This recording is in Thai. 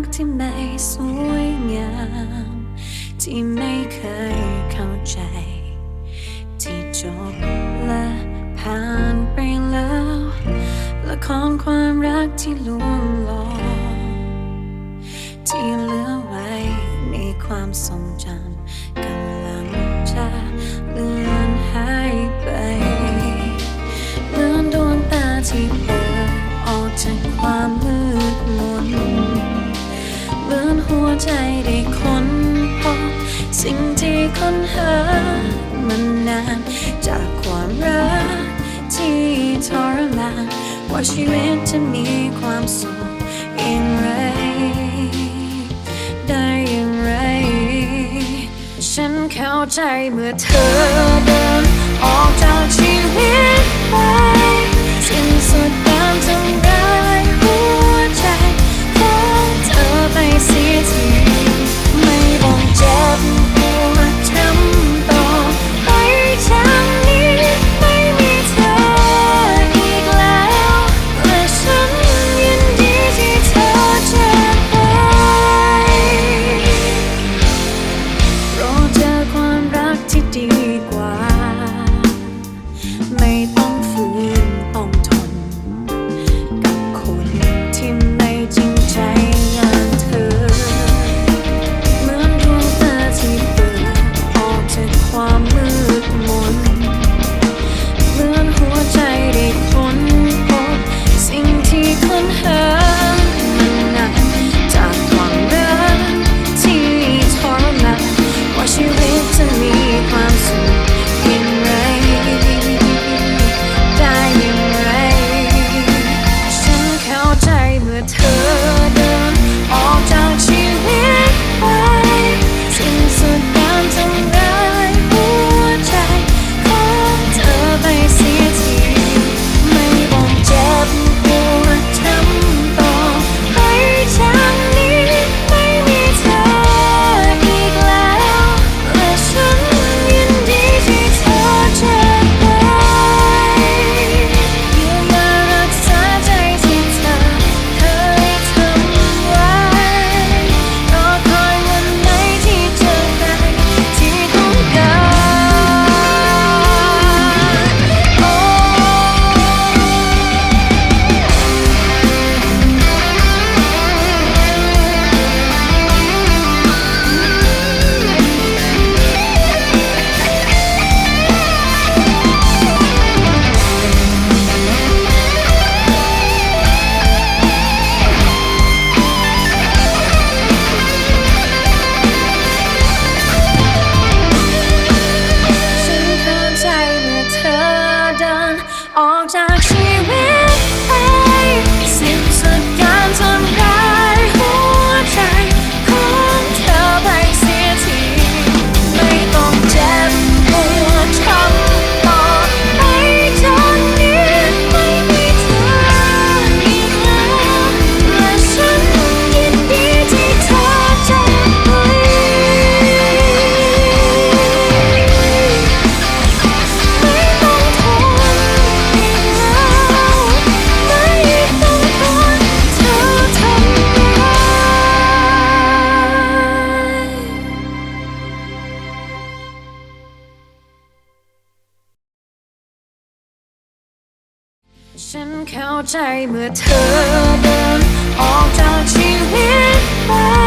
กที่ไม่สวยงาม ที่ไม่เคยเข้าใจ ที่จบและผ่านไปแล้วละครความรักที่ลวงหลอกที่เหลือไว้ในความทรงจำ หามันนานจากความรักที่ทรมานว่าชีวิตจะมีความสุขอย่างไร ได้อย่างไร ฉันเข้าใจเมื่อเธอ ฉันเข้าใจเมื่อเธอเดินออกจากชีวิตไป